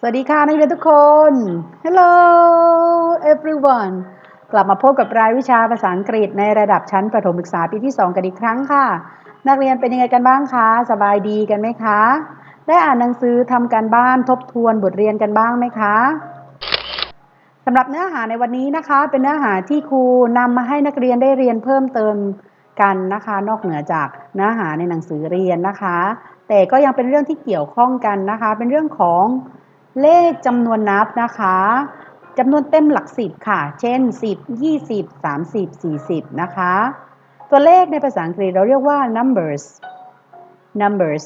สวัสดีค่ะนักเรียนทุกคน Hello everyone กลับมาพบกับรายวิชาภาษาอังกฤษในระดับชั้นประถมศึกษาปีที่ 2 กันอีกครั้งค่ะ นักเรียนเป็นยังไงกันบ้างคะ สบายดีกันไหมคะ ได้อ่านหนังสือทำการบ้านทบทวนบทเรียนกันบ้างไหมคะสำหรับเนื้อหาในวันนี้นะคะ เป็นเนื้อหาที่ครูนำมาให้นักเรียนได้เรียนเพิ่มเติมกันนะคะ นอกเหนือจากเนื้อหาในหนังสือเรียนนะคะ แต่ก็ยังเป็นเรื่องที่เกี่ยวข้องกันนะคะ เป็นเรื่องของ เลขจำนวนนับนะคะจำนวนเต็มหลักสิบค่ะ เช่น 10 20 30 40 นะคะ ตัวเลขในภาษาอังกฤษเราเรียกว่า numbers numbers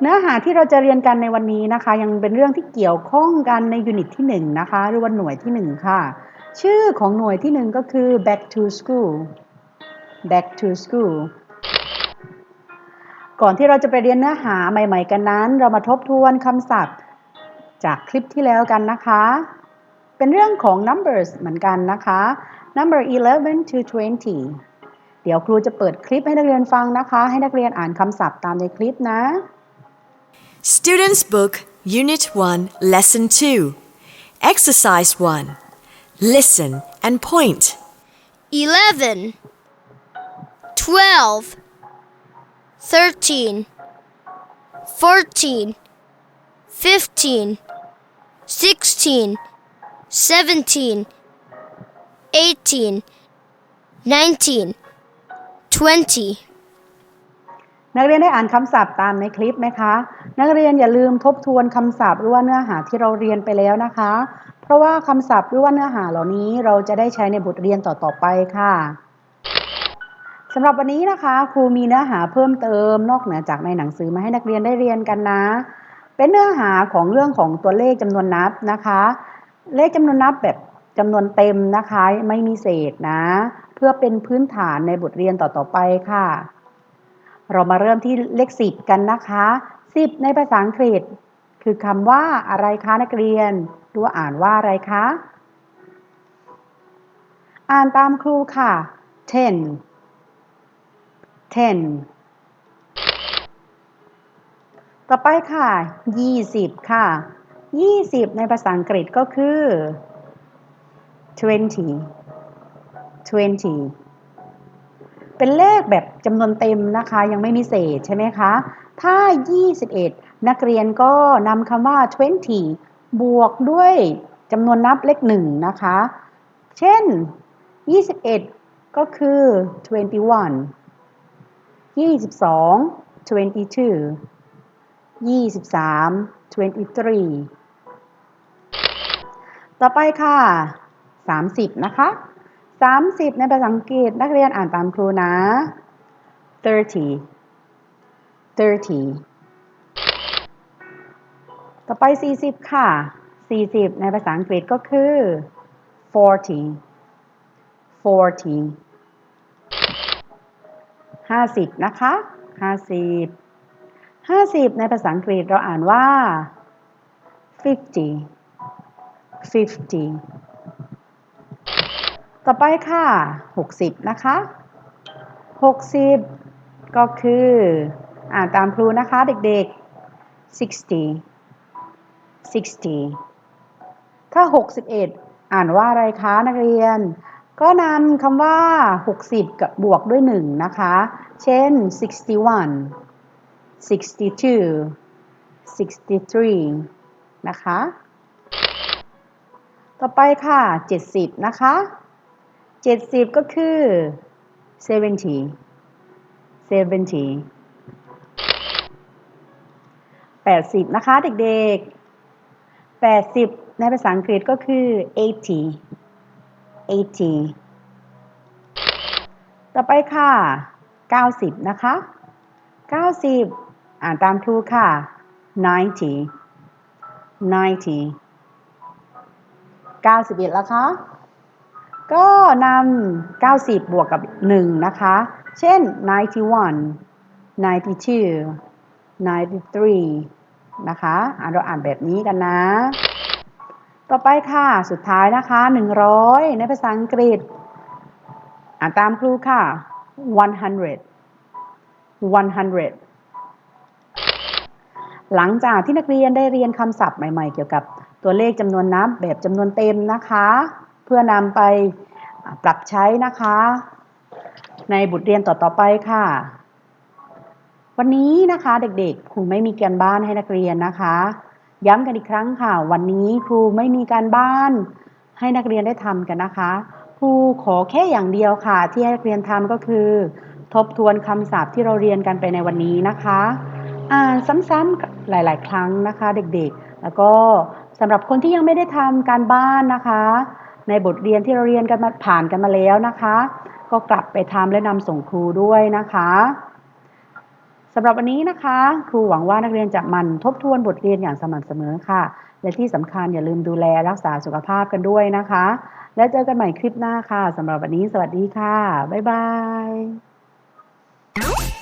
เนื้อหาที่เราจะเรียนกันในวันนี้นะคะ ยังเป็นเรื่องที่เกี่ยวข้องกันในยูนิตที่ 1 นะคะ หรือว่าหน่วยที่ 1 ค่ะ ชื่อของหน่วยที่ 1 ก็คือ back to school back to school ก่อนที่เราจะไปเรียนเนื้อหาใหม่ ๆ กันนั้น เรามาทบทวนคำศัพท์ จากคลิปที่แล้วกันนะคะ เป็นเรื่องของ numbers เหมือนกันนะคะ number 11 to 20 เดี๋ยวครูจะเปิดคลิปให้นักเรียนฟังนะคะ ให้นักเรียนอ่านคำศัพท์ตามในคลิปนะ Students Book, Unit 1, Lesson 2. Exercise 1. Listen and point. 11 12 13 14 15 16 17 18 19 20นักเรียนได้อ่านคำศัพท์ตามในคลิปไหมคะ นักเรียนอย่าลืมทบทวนคำศัพท์หรือว่าเนื้อหาที่เราเรียนไปแล้วนะคะ เพราะว่าคำศัพท์หรือว่าเนื้อหาเหล่านี้เราจะได้ใช้ในบทเรียนต่อๆไปค่ะ สำหรับวันนี้นะคะ ครูมีเนื้อหาเพิ่มเติมนอกเหนือจากในหนังสือมาให้นักเรียนได้เรียนกันนะ เป็นเนื้อหาของเรื่องของตัวเลขจำนวนนับนะคะ เลขจำนวนนับแบบจำนวนเต็มนะคะ ไม่มีเศษนะ เพื่อเป็นพื้นฐานในบทเรียนต่อๆไปค่ะ เรามาเริ่มที่เลขสิบกันนะคะสิบในภาษาอังกฤษ คือคำว่าอะไรคะนักเรียนดูว่าอ่านว่าอะไรคะ อ่านตามครูค่ะ ten ten ต่อไปค่ะ 20 ค่ะ 20 ในภาษาอังกฤษก็คือ twenty twenty เป็นเลขแบบจำนวนเต็มนะคะ ยังไม่มีเศษใช่ไหมคะ ถ้า 21 นักเรียนก็นำคำว่า20บวกด้วยจำนวนนับเลขหนึ่งนะคะ เช่น 21 ก็คือ 21 ยี่สิบสอง twenty two ยี่สิบสาม twenty three ต่อไปค่ะสามสิบนะคะสามสิบในภาษาอังกฤษนักเรียนอ่านตามครูนะ thirty thirty ต่อไปสี่สิบค่ะสี่สิบในภาษาอังกฤษก็คือ forty forty 50 นะคะ 50 50 ในภาษาอังกฤษเราอ่านว่า 50 50 ต่อไปค่ะ 60 นะคะ 60 ก็คือ อ่านตามครูนะคะเด็กๆ 60 60 ถ้า 61 อ่านว่าอะไรคะนักเรียน ก็นำคำว่า 60 กับบวกด้วย 1 นะคะ เช่น 61 62 63 นะคะ ต่อไปค่ะ 70 นะคะ 70 ก็คือ 70 70 80 นะคะเด็กๆ 80 ในภาษาอังกฤษก็คือ 80 80 ต่อไปค่ะ 90 นะคะ 90 อ่านตามครูค่ะ 90 90 91แล้วคะก็นำ 90 บวกกับ 1 นะคะ เช่น 91 92 93 นะคะ อ่านเราอ่านแบบนี้กันนะ ต่อไปค่ะสุดท้ายนะคะ 100 ในภาษาอังกฤษ อ่านตามครูค่ะ 100 100 หลังจากที่นักเรียนได้เรียนคำศัพท์ใหม่ๆ เกี่ยวกับตัวเลขจำนวนนับแบบจำนวนเต็มนะคะ เพื่อนำไปปรับใช้นะคะ ในบทเรียนต่อๆไปค่ะ วันนี้นะคะเด็กๆครูไม่มีการบ้านให้นักเรียนนะคะ ย้ำกันอีกครั้งค่ะ วันนี้ครูไม่มีการบ้าน ให้นักเรียนได้ทำกันนะคะ ครูขอแค่อย่างเดียวค่ะ ที่ให้นักเรียนทำก็คือ ทบทวนคำศัพท์ที่เราเรียนกันไปในวันนี้นะคะ อ่านซ้ำๆหลาย ๆ ครั้งนะคะ เด็กๆ แล้วก็สำหรับคนที่ยังไม่ได้ทำการบ้านนะคะ ในบทเรียนที่เราเรียนกันมาผ่านกันมาแล้วนะคะ ก็กลับไปทำและนำส่งครูด้วยนะคะ สำหรับวันนี้นะคะ ครูหวังว่านักเรียนจะมันทบทวนบทเรียนอย่างสม่ำเสมอค่ะ และที่สำคัญอย่าลืมดูแลรักษาสุขภาพกันด้วยนะคะ และเจอกันใหม่คลิปหน้าค่ะสำหรับวันนี้สวัสดีค่ะ บ๊ายบาย